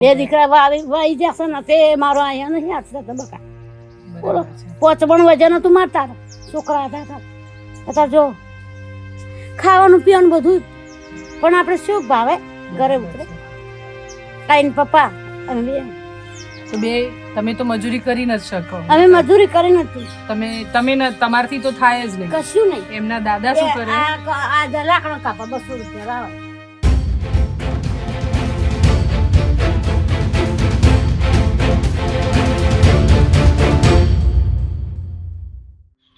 બે દીકરા વાવી વાઈ જશે ને તે મારો અહીંયા નહીં આશરે તો બકા. બોલો. પોચપણ વજન હતું મારતા છોકરા હતા હતા અત્યારે જો ખાવાનું પીવાનું બધું. પણ આપણે શું ભાવે? ઘરે ઉતરે. કાઈન પપ્પા અમે બે. તો બે તમે તો મજૂરી કરી ન શકો. અમે મજૂરી કરી નથી. તમે તમે ન- તમારથી તો થાય જ નહીં. કશું નહીં. એમના દાદા શું કરે? આ લાકડો કાપા બસો રૂપિયા લાવે.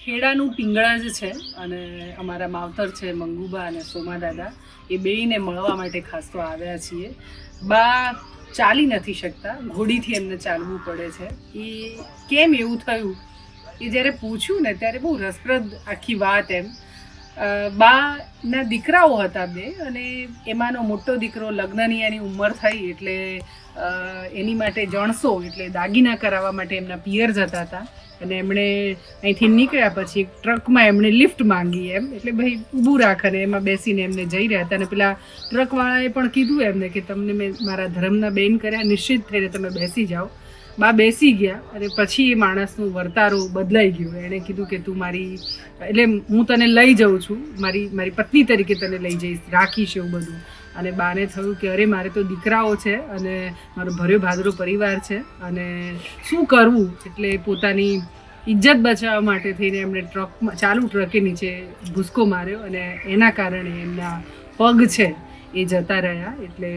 ખેડાનું પિંગળા જ છે અને અમારા માવતર છે મંગુબા અને સોમા દાદા, એ બેયને મળવા માટે ખાસ તો આવ્યા છીએ. બા ચાલી નથી શકતા, ઘોડીથી એમને ચાલવું પડે છે. એ કેમ એવું થયું? એ જ્યારે પૂછ્યું ને ત્યારે બહુ રસપ્રદ આખી વાત એમ. બાના દીકરાઓ હતા બે અને એમાંનો મોટો દીકરો લગ્નની એની ઉંમર થઈ એટલે એની માટે જણસો એટલે દાગીના કરાવવા માટે એમના પિયર જતા હતા. અને એમણે અહીંથી નીકળ્યા પછી ટ્રકમાં એમણે લિફ્ટ માંગી એમ. એટલે ભાઈ ઊભું રાખ અને એમાં બેસીને એમને જઈ રહ્યા હતા. અને પેલા ટ્રકવાળાએ પણ કીધું એમને કે, તમને મેં મારા ધર્મના બેન કર્યા, નિશ્ચિત થઈને તમે બેસી જાઓ. બા બેસી ગયા અને પછી એ માણસનું વર્તારો બદલાઈ ગયું. એણે કીધું કે તું મારી, એટલે હું તને લઈ જાઉં છું. મારી મારી પત્ની તરીકે તને લઈ જઈશ. રાખીશ એવું બધું. અને બાને થયું કે અરે, મારે તો દીકરાઓ છે અને મારો ભર્યો ભાદરો પરિવાર છે અને શું કરવું? એટલે પોતાની ઇજ્જત બચાવવા માટે થઈને એમણે ટ્રકમાં ચાલુ ટ્રકે નીચે ભૂસકો માર્યો અને એના કારણે એમના પગ છે એ જતા રહ્યા એટલે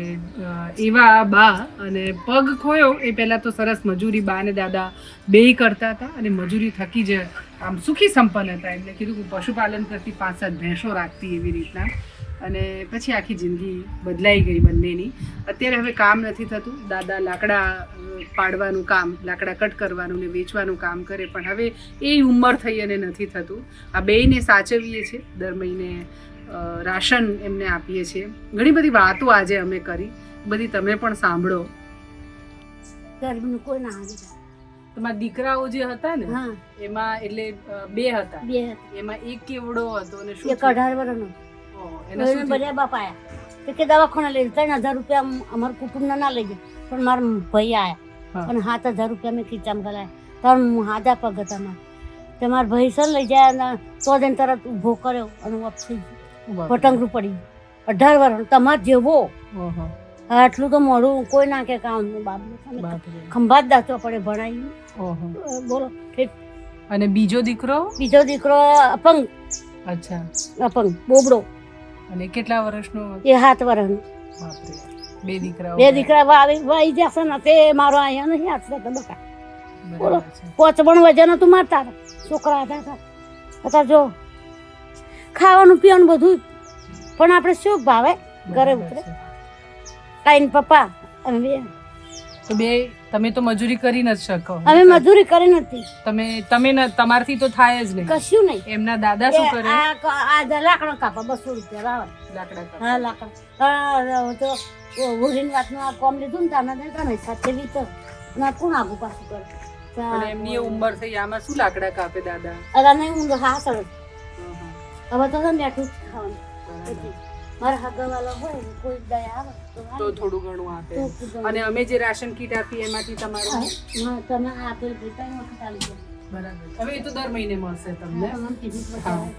એવા બા અને પગ ખોયો, એ પહેલાં તો સરસ મજૂરી બા અને દાદા બેય કરતા હતા અને મજૂરી થકી જ આમ સુખી સંપન્ન હતા. એમને કીધું કે પશુપાલન કરતી પાંચ સાત ભેંસો રાખતી એવી રીતના. અને પછી આખી જિંદગી બદલાઈ ગઈ બંનેની. અત્યારે હવે કામ નથી થતું. દાદા લાકડા પાડવાનું કામ, લાકડા કટ કરવાનું ને વેચવાનું કામ કરે, પણ હવે એ ઉંમર થઈ અને નથી થતું. આ બેયને સાચવીએ છીએ. દર મહિને રાશન એમને આપીએ છીએ. ઘણી બધી વાતો આજે અમે કરી. બધી તમે પણ સાંભળો. ગરીબનું કોઈ ના આવે તમારા દીકરાઓ જે હતા ને હા. એમાં એટલે બે હતા. બે એમાં એક કેવડો હતો અને શું એક અઢાર વર્ષનો? બધા બાપા આયા કે દવાખાના લઈ ત્રણ હજાર રૂપિયા અમ- અમારા કુટુંબના ના લઈ ગયા પણ મારા ભાઈ આયા. અને સાત હજાર રૂપિયા મેં ખીચામાં ગલાયા ત્રણ હાજા પગ હતા મારા તે મારા ભાઈ સર લઈ જાય અને તો જ તરત ઊભો કર્યો અને વપ થઈ ગયો. બાપરે. પટંગરું પડી અઢાર વર્ષ તમાર જેવો. આટલું તો મોડું કોઈ ના કે કામ. બાપ બાપરે. ખંભા જ દાચવા પડે ભણાઈ. બોલો ઠીક. અને બીજો દીકરો? બીજો દીકરો અપંગ. અચ્છા. અપંગ બોબડો. અને કેટલા વર્ષનો એ સાત વર્ષનો બે દીકરા બે દીકરા વાવી વાઈ જશે ને તે મારો અહીંયા નહીં આશરે તો બકા બોલો. બરાબર પણ વજન હતું મારતા છોકરા હતા હતા જો ખાવાનું પીવાનું બધું પણ આપણે શું ભાવે? ઘરે ઉતરે. કાઈ પપ્પા અમે બે. તો બે તમે તો મજૂરી કરી ન શકો. અમે મજૂરી કરી નથી. તમે તમે તમારથી તો થાય જ નહીં. કશું નહીં. એમના દાદા શું કરે? આ જે કાપા બસો રૂપિયા લાવે. લાકડા હા લાકડા. હા તો ઓઢીની વાતનું આ કોમ લીધું ને તાના દેતા ને સાથે વીતર ના કોણ આગુ પાછું કરે. એમની ઉંમર થઈ આમાં શું લાકડા કાપે દાદા? અરે નહીં ઊંઘ હા સર હવે તો છે ને જ ખાવાનું. પછી મારા હાગવાલા હોય કોઈ દયા આવે તો થોડું ઘણું આપે. અને અમે જે રાશન કીટ આપી એમાંથી તમારું હા, તમે આપેલ ભેટા ને વખત આવી જાય. બરાબર. હવે એ તો દર મહિને મળશે તમને.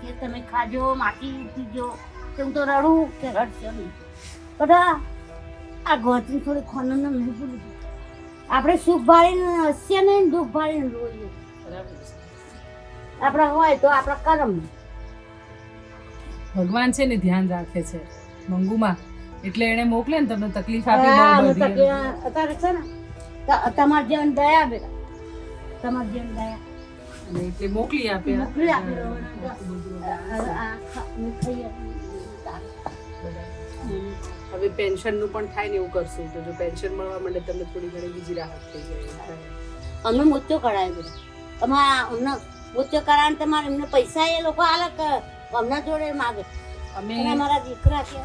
કે તમે ખાજો માટી પીજો. તો હું તો રડું કે રડશો નહીં. બધા આ ગોતની થોડી ખોનું ને નહીં ભૂલી ગયું. આપણે સુખ ભાળીને હસીએ નહીં દુઃખ ભાળીને રોઈએ. આપણા હોય તો આપણા કરમ. ભગવાન છે ને ધ્યાન રાખે છે. મંગુમાં. એટલે એને મોકલે ને તમને તકલીફ આપી બહુ બધી. અત્યારે છે ને તમાર જેવન દયા બેટા તમારે જેવન દયા. એટલે મોકલી આપે મોકલી આપે. હવે પેન્શનનું પણ થાય ને એવું કરશું. તો જો પેન્શન મળવા માંડે તમને થોડી ઘણી બીજી રાહત થઈ જાય. અમે મોત્યો કરાવી બેટા તમારે અમને મોત્યો કરાવીને તમારે એમને પૈસા એ લોકો આલે કે અમને જોડે માગે. અમે અમારા દીકરા છે.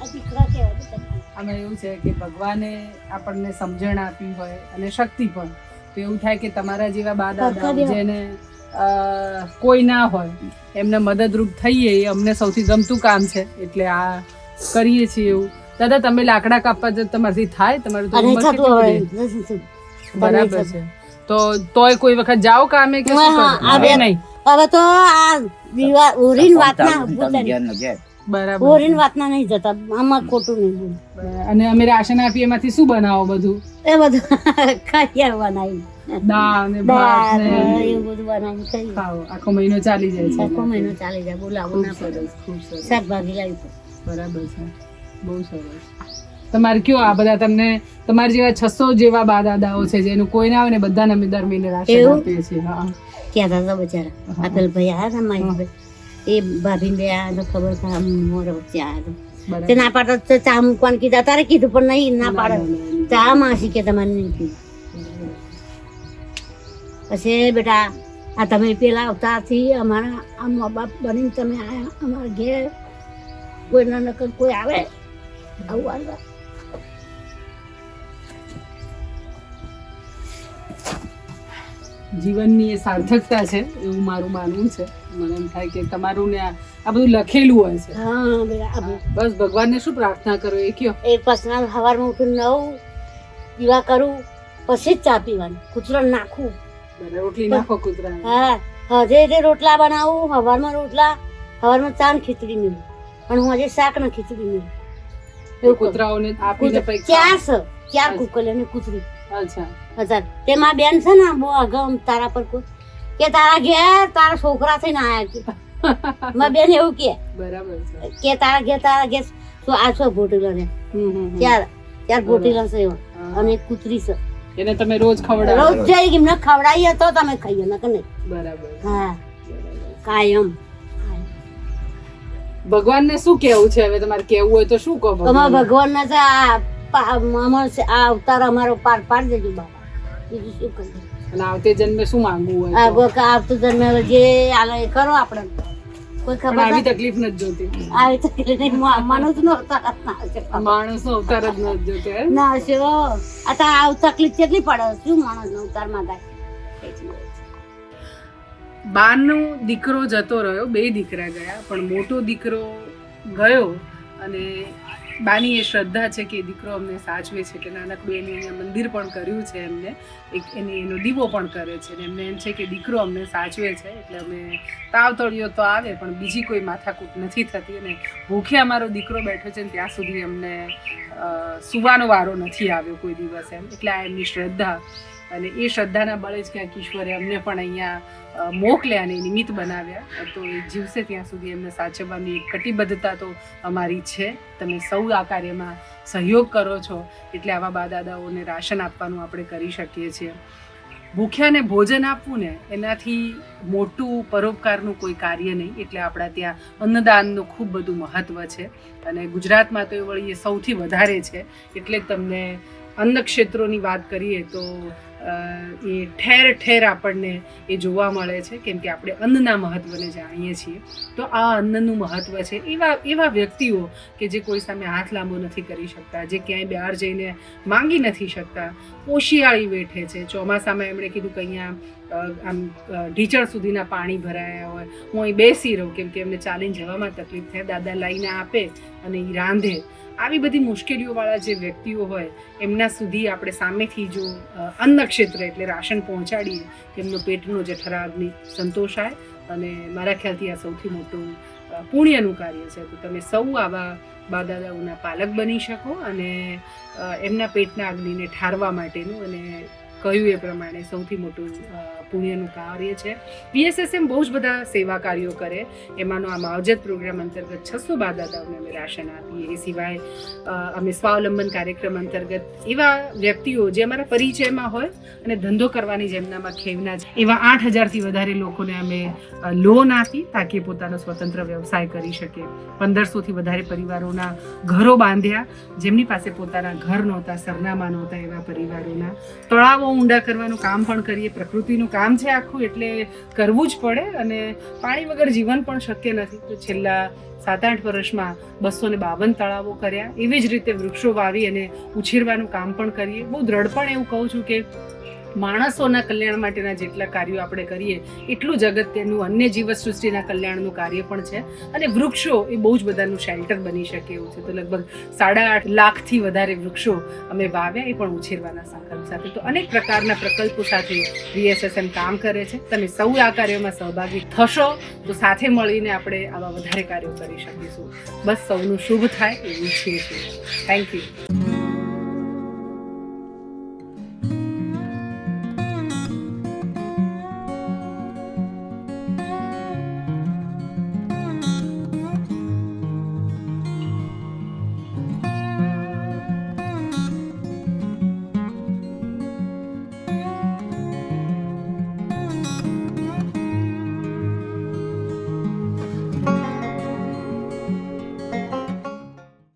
આ દીકરા કહેવાય આમાં એવું છે કે ભગવાને આપણને સમજણ આપી હોય અને શક્તિ પણ. તો એવું થાય કે તમારા જેવા બા દાદા જેને કોઈ ના હોય એમને મદદરૂપ થઈએ એ અમને સૌથી ગમતું કામ છે. એટલે આ કરીએ છીએ એવું. દાદા તમે લાકડા કાપવા જો તમારથી થાય? તમારું. બરાબર છે. તો તોય કોઈ વખત જાઓ કામે કે શું કરો? નહીં? હવે તો આ દિવા ઓરીન વાતના બરાબર. ઓરીન વાતના નહીં જતા આમાં ખોટું નહીં અને અમે રાશન આપીએ એમાંથી શું બનાવો બધું? એ બધું ખાઈ બનાવી દાળ ને ભાત ને એવું બધું બનાવી ખાઓ. આખો મહિનો ચાલી જાય છે. આખો મહિનો ચાલી જાય બોલાવો ના પડે. ખૂબ સરસ. શાકભાજી લાવી બરાબર છે. બહુ સરસ. તમારે કયો આ બધા તમને તમારા જેવા છસો જેવા બા દાદાઓ છે જેનું કોઈ ના આવે ને બધાને અમે દર મહિને રાશન આપીએ છીએ. હા. કહેતા હતા બચારા? આ પેલા ભાઈ આવ્યા હતા મારી એ ભાભી બે આવ્યા તો ખબર છે? મોર વચ્ચે આવ્યા હતા. તે ના પાડતા તો ચા મૂકવાનું કીધા તારે કીધું પણ નહીં ના પાડે. ચા માસી કે તમારે નહીં કીધું પછી બેટા આ તમે પેલા અવતારથી અમારા આ મા બાપ બનીને તમે આયા અમારા ઘેર કોઈ ના નકર કોઈ આવે? આવું આવે જીવનની એ સાર્થકતા છે એવું મારું માનવું છે. મને એમ થાય કે તમારું ને આ બધું લખેલું હોય છે. બસ ભગવાનને શું પ્રાર્થના કરો એ કયો. એ પસના સવારમાં ઉઠીને નવું દીવા કરું પછી જ ચા પીવાની. કૂતરો નાખું. રોટલી નાખો કૂતરા હા હજે જે રોટલા બનાવું સવારમાં રોટલા સવારમાં ચા ને ખીચડી મેળવું અને હું હજે શાક ને ખીચડી મેળવું એ કૂતરાઓને આપીને પછી ચાર ચાર કુકલ અને કૂતરી? અચ્છા. હજાર. તેમાં બેન છે ને બહુ અગમ તારા પર કોઈ કે તારા ઘેર તારા છોકરા થઈને આયા કે મારી બેન એવું કે. બરાબર કે તારા ઘેર તારા ઘેર તો આ છો? ભોટીલો ને. ચાર ચાર ભોટીલો છે અને કૂતરી છે. એને તમે રોજ ખવડાવો રોજ જઈ એમને ખવડાવીએ તો તમે ખાઈએ ન નહીં. બરાબર. હા. કાયમ કાયમ. ભગવાનને શું કેવું છે? હવે તમારે કેવું હોય તો શું કહો તમારે ભગવાન ભગવાન ના આ અમારો છે આ અવતાર અમારો પાર પાડ દેજો બાબા બીજું શું કરીએ અને આવતે જન્મે શું માંગવું હોય? વખત આવતું જન્મે જે આલે એ કરો આપણે. કોઈ ખબર આવી તકલીફ નથી જોતી. આવી તકલીફ નહીં. માણસ નો અવતાર માણસ નો અવતાર જ નથી જોતો ના હો. આ તો આ તકલીફ કેટલી પડે? શું માણસ નો અવતારમાં થાય? બારનો દીકરો જતો રહ્યો બે દીકરા ગયા પણ મોટો દીકરો ગયો અને બાની એ શ્રદ્ધા છે કે દીકરો અમને સાચવે છે કે નાનકડું એને અહીંયા મંદિર પણ કર્યું છે એમને. એક એને એનો દીવો પણ કરે છે અને એમને એમ છે કે દીકરો અમને સાચવે છે એટલે અમે તાવ તળિયો તો આવે પણ બીજી કોઈ માથાકૂટ નથી થતી અને ભૂખે અમારો દીકરો બેઠો છે ને ત્યાં સુધી અમને સુવાનો વારો નથી આવ્યો કોઈ દિવસ એમ. એટલે આ એમની શ્રદ્ધા અને એ શ્રદ્ધાના બળે જ ક્યાંક ઈશ્વરે અમને પણ અહીંયા મોકલ્યા અને નિમિત્ત બનાવ્યા. તો એ જીવશે ત્યાં સુધી એમને સાચવવાની એક કટિબદ્ધતા તો અમારી છે. તમે સૌ આ કાર્યમાં સહયોગ કરો છો એટલે આવા બા દાદાઓને રાશન આપવાનું આપણે કરી શકીએ છીએ. ભૂખ્યાને ભોજન આપવું ને એનાથી મોટું પરોપકારનું કોઈ કાર્ય નહીં, એટલે આપણા ત્યાં અન્નદાનનું ખૂબ બધું મહત્ત્વ છે. અને ગુજરાતમાં તો એ વળી સૌથી વધારે છે. એટલે તમને અન્ન ક્ષેત્રોની વાત કરીએ તો એ ઠેર ઠેર આપણને એ જોવા મળે છે, કેમ કે આપણે અન્નના મહત્ત્વને જાણીએ છીએ. તો આ અન્નનું મહત્ત્વ છે, એવા એવા વ્યક્તિઓ કે જે કોઈ સામે હાથ લાંબો નથી કરી શકતા, જે ક્યાંય બહાર જઈને માંગી નથી શકતા, ઓશિયાળી વેઠે છે. ચોમાસામાં એમણે કીધું કે અહીંયા આમ ઢીચણ સુધીના પાણી ભરાયા હોય, હું અહીં બેસી રહું કેમ કે એમને ચાલીને જવામાં તકલીફ થાય, દાદા લાઈને આપે અને એ રાંધે. આવી બધી મુશ્કેલીઓવાળા જે વ્યક્તિઓ હોય, એમના સુધી આપણે સામેથી જો અન્ન ક્ષેત્ર એટલે રાશન પહોંચાડીએ, તેમનો પેટનો જે ઠરાવની સંતોષાય અને મારા ખ્યાલથી આ સૌથી મોટું પુણ્યનું કાર્ય છે. તો તમે સૌ આવા બા દાદાઓના પાલક બની શકો અને એમના પેટના અગ્નિને ઠારવા માટેનું અને કહ્યું એ પ્રમાણે સૌથી મોટું પુણ્યનું કાર્ય છે. પીએસએસએમ બહુ જ બધા સેવા કાર્યો કરે. એમાંનો આ માવજત પ્રોગ્રામ અંતર્ગત છસો દાદાઓને અમે રાશન આપીએ. એ સિવાય અમે સ્વાવલંબન કાર્યક્રમ અંતર્ગત એવા વ્યક્તિઓ જે અમારા પરિચયમાં હોય અને ધંધો કરવાની જેમનામાં ખેવના છે એવા આઠ હજારથી વધારે લોકોને અમે લોન આપી તાકી પોતાનો સ્વતંત્ર વ્યવસાય કરી શકે. પંદરસોથી વધારે પરિવારોના ઘરો બાંધ્યા. જેમની પાસે પોતાના ઘર નહોતા, સરનામા નહોતા એવા પરિવારોના. તળાવો ઊંડા કરવાનું કામ પણ કરીએ, પ્રકૃતિનું કામ છે આખું એટલે કરવું જ પડે અને પાણી વગર જીવન પણ શક્ય નથી. તો છેલ્લા સાત આઠ વર્ષમાં બસો ને બાવન તળાવો કર્યા. એવી જ રીતે વૃક્ષો વાવી અને ઉછેરવાનું કામ પણ કરીએ. બહુ દ્રઢપણ એવું કહું છું કે માણસોના કલ્યાણ માટેના જેટલા કાર્યો આપણે કરીએ, એટલું જ અગત્યનું અન્ય જીવસૃષ્ટિના કલ્યાણનું કાર્ય પણ છે. અને વૃક્ષો એ બહુ જ બધાનું શેલ્ટર બની શકે એવું છે. તો લગભગ સાડા આઠ લાખથી વધારે વૃક્ષો અમે વાવ્યા, એ પણ ઉછેરવાના સંકલ્પ સાથે. તો અનેક પ્રકારના પ્રકલ્પો સાથે વીએસએસએમ કામ કરે છે. તમે સૌ આ કાર્યોમાં સહભાગી થશો, તો સાથે મળીને આપણે આવા વધારે કાર્યો કરી શકીશું. બસ સૌનું શુભ થાય એવું છે. Thank you